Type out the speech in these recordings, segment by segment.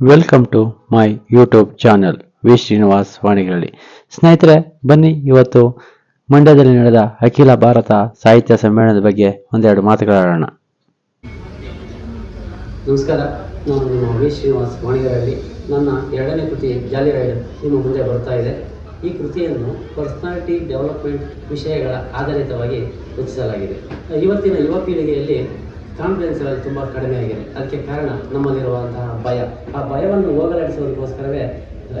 Welcome to my YouTube channel V Srinivas ವಾಣಿಗಳಲ್ಲಿ ಸ್ನೇಹಿತರೆ, ಬನ್ನಿ ಇವತ್ತು ಮಂಡ್ಯದಲ್ಲಿ ನಡೆದ ಅಖಿಲ ಭಾರತ ಸಾಹಿತ್ಯ ಸಮ್ಮೇಳನದ ಬಗ್ಗೆ ಒಂದೆರಡು ಮಾತುಗಳಾಡೋಣ ನಮಸ್ಕಾರ, ನಾನು ನಿಮ್ಮ ವಿ ಶ್ರೀನಿವಾಸ್ ವಾಣಿಗಳಲ್ಲಿ ನನ್ನ ಎರಡನೇ ಕೃತಿ ಜಾಲಿ ರೈಡ್ ನಿಮ್ಮ ಮುಂದೆ ಬರ್ತಾ ಇದೆ. ಈ ಕೃತಿಯನ್ನು ಪರ್ಸನಾಲಿಟಿ ಡೆವಲಪ್ಮೆಂಟ್ ವಿಷಯಗಳ ಆಧಾರಿತವಾಗಿ ರಚಿಸಲಾಗಿದೆ. ಇವತ್ತಿನ ಯುವ ಪೀಳಿಗೆಯಲ್ಲಿ ಕಾನ್ಫಿಡೆನ್ಸ್ ಲೆವೆಲ್ ತುಂಬ ಕಡಿಮೆ ಆಗಿದೆ. ಅದಕ್ಕೆ ಕಾರಣ ನಮ್ಮಲ್ಲಿರುವಂತಹ ಭಯ. ಆ ಭಯವನ್ನು ಹೋಗಲಾಡಿಸುವುದಕ್ಕೋಸ್ಕರವೇ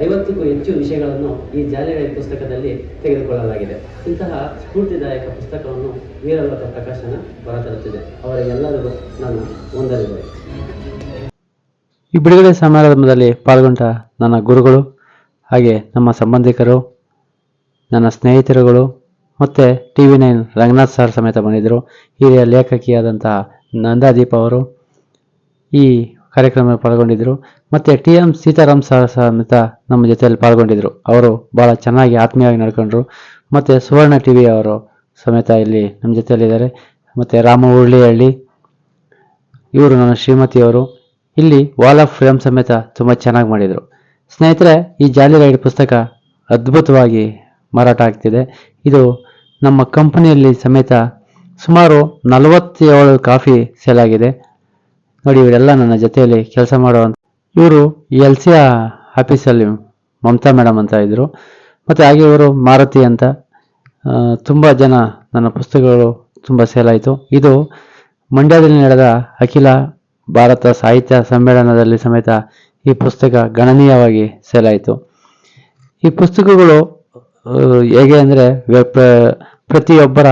ಐವತ್ತಕ್ಕೂ ಹೆಚ್ಚು ವಿಷಯಗಳನ್ನು ಈ ಜಾಲಿ ಪುಸ್ತಕದಲ್ಲಿ ತೆಗೆದುಕೊಳ್ಳಲಾಗಿದೆ. ಇಂತಹ ಸ್ಫೂರ್ತಿದಾಯಕ ಪುಸ್ತಕವನ್ನು ವೀರಲೋಕ ಪ್ರಕಾಶನ ಹೊರತರುತ್ತಿದೆ. ಅವರಿಗೆಲ್ಲರಿಗೂ ನನ್ನ ವಂದನೆಗಳು. ಈ ಬಿಡುಗಡೆ ಸಮಾರಂಭದಲ್ಲಿ ಪಾಲ್ಗೊಂಡ ನನ್ನ ಗುರುಗಳು ಹಾಗೆ ನಮ್ಮ ಸಂಬಂಧಿಕರು, ನನ್ನ ಸ್ನೇಹಿತರುಗಳು ಮತ್ತು T V nine Ranganath sir ಸಮೇತ ಬಂದಿದ್ದರು ಹಿರಿಯ ಲೇಖಕಿಯಾದಂತಹ ನಂದಾದೀಪ್ ಅವರು ಈ ಕಾರ್ಯಕ್ರಮ ಪಾಲ್ಗೊಂಡಿದ್ದರು ಮತ್ತು ಟಿ ಎಂ ಸೀತಾರಾಮ್ ಸರ್ ಸಮೇತ ನಮ್ಮ ಜೊತೆಯಲ್ಲಿ ಪಾಲ್ಗೊಂಡಿದ್ದರು ಅವರು ಭಾಳ ಚೆನ್ನಾಗಿ ಆತ್ಮೀಯವಾಗಿ ನಡ್ಕೊಂಡ್ರು. ಮತ್ತು ಸುವರ್ಣ ಟಿ ವಿ ಅವರು ಸಮೇತ ಇಲ್ಲಿ ನಮ್ಮ ಜೊತೆಯಲ್ಲಿದ್ದಾರೆ. ಮತ್ತು ರಾಮ ಉರುಳಿಹಳ್ಳಿ ಇವರು ನನ್ನ ಶ್ರೀಮತಿಯವರು ಇಲ್ಲಿ ವಾಲ್ ಆಫ್ ಫ್ರೇಮ್ ಸಮೇತ ತುಂಬ ಚೆನ್ನಾಗಿ ಮಾಡಿದರು. ಸ್ನೇಹಿತರೆ, ಈ ಜಾಲಿ ರೈಡ್ ಪುಸ್ತಕ ಅದ್ಭುತವಾಗಿ ಮಾರಾಟ ಆಗ್ತಿದೆ. ಇದು ನಮ್ಮ ಕಂಪನಿಯಲ್ಲಿ ಸಮೇತ ಸುಮಾರು ನಲವತ್ತೇಳು ಕಾಫಿ ಸೇಲ್ ಆಗಿದೆ. ನೋಡಿ, ಇವರೆಲ್ಲ ನನ್ನ ಜೊತೆಯಲ್ಲಿ ಕೆಲಸ ಮಾಡುವಂಥ ಇವರು ಎಲ್ ಸಿ ಆಫೀಸಲ್ಲಿ ಮಮತಾ ಮೇಡಮ್ ಅಂತ ಇದ್ದರು ಮತ್ತು ಹಾಗೆ ಇವರು ಮಾರುತಿ ಅಂತ. ತುಂಬ ಜನ ನನ್ನ ಪುಸ್ತಕಗಳು ತುಂಬ ಸೇಲ್ ಆಯಿತು. ಇದು ಮಂಡ್ಯದಲ್ಲಿ ನಡೆದ ಅಖಿಲ ಭಾರತ ಸಾಹಿತ್ಯ ಸಮ್ಮೇಳನದಲ್ಲಿ ಸಮೇತ ಈ ಪುಸ್ತಕ ಗಣನೀಯವಾಗಿ ಸೇಲ್ ಆಯಿತು. ಈ ಪುಸ್ತಕಗಳು ಹೇಗೆ ಅಂದರೆ ಪ್ರತಿಯೊಬ್ಬರ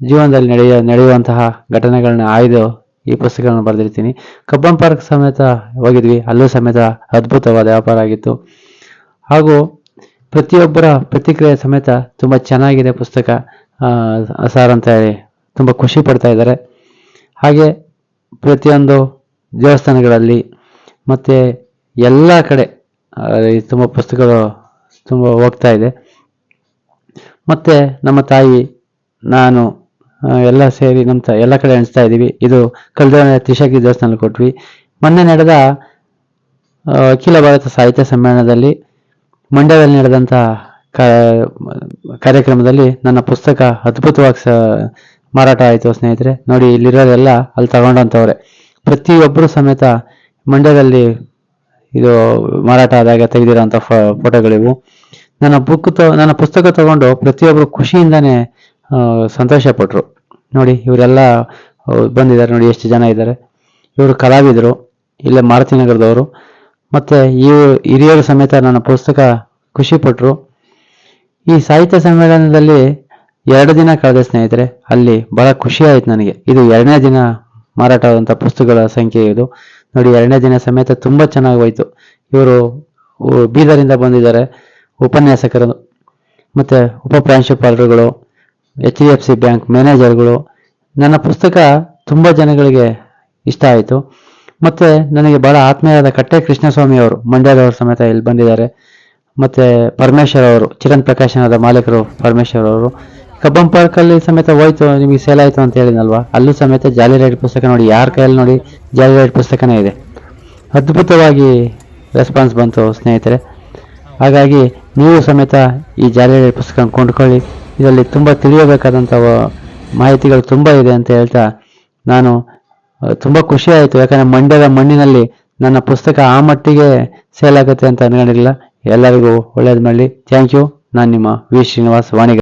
ಜೀವನದಲ್ಲಿ ನಡೆಯ, ನಡೆಯುವಂತಹ ಘಟನೆಗಳನ್ನ ಆಯ್ದು ಈ ಪುಸ್ತಕಗಳನ್ನು ಬರೆದಿರ್ತೀನಿ. ಕಬ್ಬನ್ ಪಾರ್ಕ್ ಸಮೇತ ಹೋಗಿದ್ವಿ. ಅಲ್ಲೂ ಸಮೇತ ಅದ್ಭುತವಾದ ವ್ಯಾಪಾರ ಆಗಿತ್ತು. ಹಾಗೂ ಪ್ರತಿಯೊಬ್ಬರ ಪ್ರತಿಕ್ರಿಯೆ ಸಮೇತ ತುಂಬ ಚೆನ್ನಾಗಿದೆ ಪುಸ್ತಕ. ಸಾರ್ ಅಂತ ಹೇಳಿ ತುಂಬ ಖುಷಿ ಪಡ್ತಾ ಇದ್ದಾರೆ. ಹಾಗೆ ಪ್ರತಿಯೊಂದು ದೇವಸ್ಥಾನಗಳಲ್ಲಿ ಮತ್ತು ಎಲ್ಲ ಕಡೆ ತುಂಬ ಪುಸ್ತಕಗಳು ತುಂಬ ಹೋಗ್ತಾ ಇದೆ. ಮತ್ತು ನಮ್ಮ ತಾಯಿ, ನಾನು ಎಲ್ಲ ಸೇರಿ ನಮ್ಮ ತ, ಎಲ್ಲ ಕಡೆ ಹಂಚ್ತಾ ಇದ್ದೀವಿ. ಇದು ಕಳೆದ ತ್ರಿಶಕ್ತಿ ದೇವಸ್ಥಾನದಲ್ಲಿ ಕೊಟ್ವಿ. ಮೊನ್ನೆ ನಡೆದ ಅಖಿಲ ಭಾರತ ಸಾಹಿತ್ಯ ಸಮ್ಮೇಳನದಲ್ಲಿ, ಮಂಡ್ಯದಲ್ಲಿ ನಡೆದಂಥ ಕಾರ್ಯಕ್ರಮದಲ್ಲಿ ನನ್ನ ಪುಸ್ತಕ ಅದ್ಭುತವಾಗಿ ಸ, ಮಾರಾಟ ಆಯಿತು ಸ್ನೇಹಿತರೆ. ನೋಡಿ, ಇಲ್ಲಿರೋರೆಲ್ಲ ಅಲ್ಲಿ ತಗೊಂಡಂಥವ್ರೆ. ಪ್ರತಿಯೊಬ್ಬರು ಸಮೇತ ಮಂಡ್ಯದಲ್ಲಿ ಇದು ಮಾರಾಟ ಆದಾಗ ತೆಗೆದಿರೋಂಥ ಫೋಟೋಗಳಿವು. ನನ್ನ ಬುಕ್ ತ, ನನ್ನ ಪುಸ್ತಕ ತಗೊಂಡು ಪ್ರತಿಯೊಬ್ಬರು ಖುಷಿಯಿಂದಾನೆ ಸಂತೋಷ ಪಟ್ರು ನೋಡಿ, ಇವರೆಲ್ಲ ಬಂದಿದ್ದಾರೆ ನೋಡಿ ಎಷ್ಟು ಜನ ಇದ್ದಾರೆ. ಇವರು ಕಲಾವಿದರು, ಇಲ್ಲೇ ಮಾರುತಿನಗರದವರು ಮತ್ತು ಈ ಹಿರಿಯರು ಸಮೇತ ನನ್ನ ಪುಸ್ತಕ ಖುಷಿ ಪಟ್ರು ಈ ಸಾಹಿತ್ಯ ಸಮ್ಮೇಳನದಲ್ಲಿ ಎರಡು ದಿನ ಕಳೆದ ಸ್ನೇಹಿತರೆ, ಅಲ್ಲಿ ಬಹಳ ಖುಷಿ ಆಯ್ತು ನನಗೆ. ಇದು ಎರಡನೇ ದಿನ ಮಾರಾಟ ಆದಂಥ ಪುಸ್ತಕಗಳ ಸಂಖ್ಯೆ ಇದು. ನೋಡಿ, ಎರಡನೇ ದಿನ ಸಮೇತ ತುಂಬ ಚೆನ್ನಾಗಿ ಹೋಯಿತು. ಇವರು ಬೀದರಿಂದ ಬಂದಿದ್ದಾರೆ. ಉಪನ್ಯಾಸಕರು ಮತ್ತು ಉಪ ಪ್ರಾಂಶುಪಾಲರುಗಳು H D F C bank ಮ್ಯಾನೇಜರ್ಗಳು ನನ್ನ ಪುಸ್ತಕ ತುಂಬ ಜನಗಳಿಗೆ ಇಷ್ಟ ಆಯಿತು. ಮತ್ತು ನನಗೆ ಬಹಳ ಆತ್ಮೀಯರಾದ ಕಟ್ಟೆ ಕೃಷ್ಣಸ್ವಾಮಿ ಅವರು ಮಂಡ್ಯದವರು ಸಮೇತ ಇಲ್ಲಿ ಬಂದಿದ್ದಾರೆ. ಮತ್ತು ಪರಮೇಶ್ವರ್ ಅವರು ಚಿರನ್ ಪ್ರಕಾಶನದ ಮಾಲೀಕರು ಪರಮೇಶ್ವರ್ ಅವರು. ಕಬ್ಬನ್ ಪಾರ್ಕಲ್ಲಿ ಸಮೇತ ಹೋಯ್ತು, ನಿಮಗೆ ಸೇಲ್ ಆಯಿತು ಅಂತ ಹೇಳಿದ್ನಲ್ವಾ? ಅಲ್ಲೂ ಸಮೇತ ಜಾಲಿ ರೈಡ್ ಪುಸ್ತಕ ನೋಡಿ, ಯಾರ ಕೈಯಲ್ಲಿ ನೋಡಿ ಜಾಲಿ ರೈಡ್ ಪುಸ್ತಕನೇ ಇದೆ. ಅದ್ಭುತವಾಗಿ ರೆಸ್ಪಾನ್ಸ್ ಬಂತು ಸ್ನೇಹಿತರೆ. ಹಾಗಾಗಿ ನೀವು ಸಮೇತ ಈ ಜಾಲರಿ ಪುಸ್ತಕ ಕೊಂಡ್ಕೊಳ್ಳಿ. ಇದರಲ್ಲಿ ತುಂಬ ತಿಳಿಯಬೇಕಾದಂಥ ಮಾಹಿತಿಗಳು ತುಂಬ ಇದೆ ಅಂತ ಹೇಳ್ತಾ ನಾನು ತುಂಬ ಖುಷಿ ಆಯಿತು. ಯಾಕಂದರೆ ಮಂಡ್ಯದ ಮಣ್ಣಿನಲ್ಲಿ ನನ್ನ ಪುಸ್ತಕ ಆ ಮಟ್ಟಿಗೆ ಸೇಲ್ ಆಗುತ್ತೆ ಅಂತ ಅನ್ಕೊಂಡಿರಲಿಲ್ಲ. ಎಲ್ಲರಿಗೂ ಒಳ್ಳೇದು ಮಾಡಲಿ. Thank you. ನಾನು ನಿಮ್ಮ ವಿ ಶ್ರೀನಿವಾಸ್ ವಾಣಿಗ